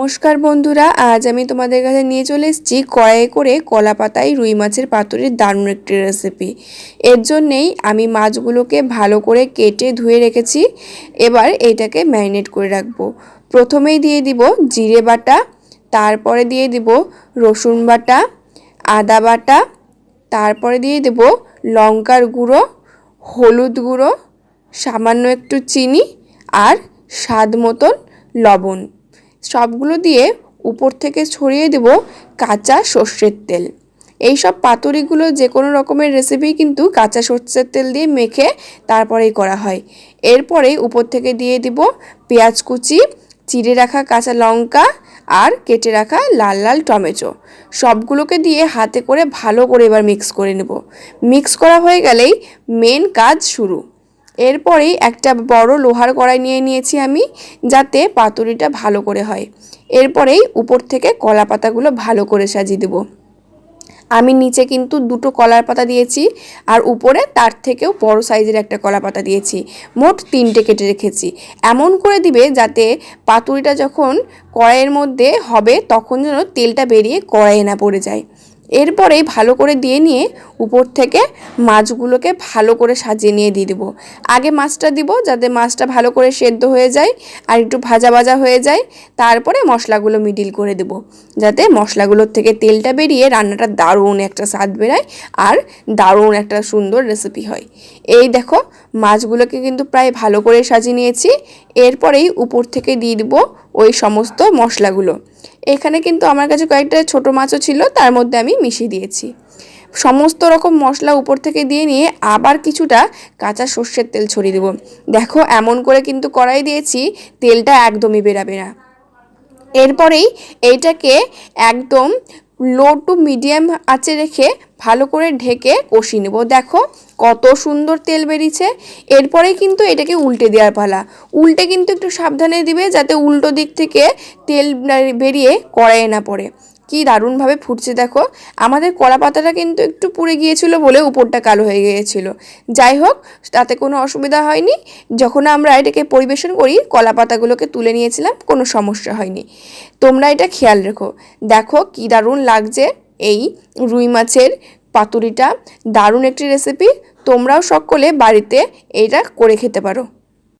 নমস্কার বন্ধুরা, আজ আমি তোমাদের কাছে নিয়ে চলে এসেছি কড়াইয়ে করে কলা পাতায় রুই মাছের পাতুরির দারুণ একটি রেসিপি এর জন্যেই আমি মাছগুলোকে ভালো করে কেটে ধুয়ে রেখেছি, এবার এইটাকে ম্যারিনেট করে রাখব। প্রথমেই দিয়ে দিব জিরে বাটা, তারপরে দিয়ে দিব রসুন বাটা, আদা বাটা, তারপরে দিয়ে দেব লঙ্কার গুঁড়ো, হলুদ গুঁড়ো, সামান্য একটু চিনি আর স্বাদ মতন লবণ। সবগুলো দিয়ে উপর থেকে ছড়িয়ে দেব কাঁচা সর্ষের তেল। এই সব পাতুরিগুলো যে কোনো রকমের রেসিপি কিন্তু কাঁচা সর্ষের তেল দিয়ে মেখে তারপরেই করা হয়। এরপরেই উপর থেকে দিয়ে দিব পেঁয়াজ কুচি, চিড়ে রাখা কাঁচা লঙ্কা আর কেটে রাখা লাল লাল টমেটো। সবগুলোকে দিয়ে হাতে করে ভালো করে এবার মিক্স করে নেব। মিক্স করা হয়ে গেলেই মেন কাজ শুরু। এরপরেই একটা বড় লোহার কড়াই নিয়ে নিয়েছি আমি, যাতে পাতুরিটা ভালো করে হয়। এরপরেই উপর থেকে কলা পাতাগুলো ভালো করে সাজিয়ে দেবো। আমি নিচে কিন্তু দুটো কলার পাতা দিয়েছি, আর উপরে তার থেকেও বড় সাইজের একটা কলা পাতা দিয়েছি। মোট তিনটে কেটে রেখেছি। এমন করে দিবে যাতে পাতুরিটা যখন কড়াইয়ের মধ্যে হবে, তখন যেন তেলটা বেরিয়ে কড়াইয়ে না পড়ে যায়। এরপরেই ভালো করে দিয়ে নিয়ে উপর থেকে মাছগুলোকে ভালো করে সাজিয়ে নিয়ে দিয়ে দেবো। আগে মাছটা দিব যাতে মাছটা ভালো করে সেদ্ধ হয়ে যায় আর একটু ভাজা ভাজা হয়ে যায়। তারপরে মশলাগুলো মিডিল করে দেবো যাতে মশলাগুলোর থেকে তেলটা বেরিয়ে রান্নাটা দারুণ একটা স্বাদ বেরায় আর দারুণ একটা সুন্দর রেসিপি হয়। এই দেখো মাছগুলোকে কিন্তু প্রায় ভালো করে সাজিয়ে নিয়েছি। এরপরেই উপর থেকে দিয়ে দিব ওই সমস্ত মশলাগুলো। এখানে কিন্তু আমার কাছে কয়েকটা ছোট মাছও ছিল, তার মধ্যে আমি মিশিয়ে দিয়েছি। সমস্ত রকম মশলা উপর থেকে দিয়ে নিয়ে আবার কিছুটা কাঁচা সর্ষের তেল ছড়িয়ে দেবো। দেখো, এমন করে কিন্তু কড়াই দিয়েছি, তেলটা একদমই বেরাবে না। এরপরেই এইটাকে একদম লো টু মিডিয়াম আঁচে রেখে ভালো করে ঢেকে কষিয়ে নেব। দেখো কত সুন্দর তেল বেরিয়েছে। এরপরে কিন্তু এটাকে উল্টে দেওয়ার পালা। উল্টে কিন্তু একটু সাবধানে দিবে যাতে উল্টো দিক থেকে তেল বেরিয়ে কড়াইয়ে না পড়ে। কি দারুণভাবে ফুটছে দেখো। আমাদের কলা পাতাটা কিন্তু একটু পুড়ে গিয়েছিল বলে উপরটা কালো হয়ে গিয়েছিল। যাই হোক, তাতে কোনো অসুবিধা হয়নি। যখন আমরা এটাকে পরিবেশন করি, কলা পাতাগুলোকে তুলে নিয়েছিলাম, কোনো সমস্যা হয়নি। তোমরা এটা খেয়াল রেখো। দেখো কি দারুণ লাগছে। এই রুই মাছের পাতুরিটা দারুণ একটি রেসিপি তোমরাও সকলে বাড়িতে এটা করে খেতে পারো।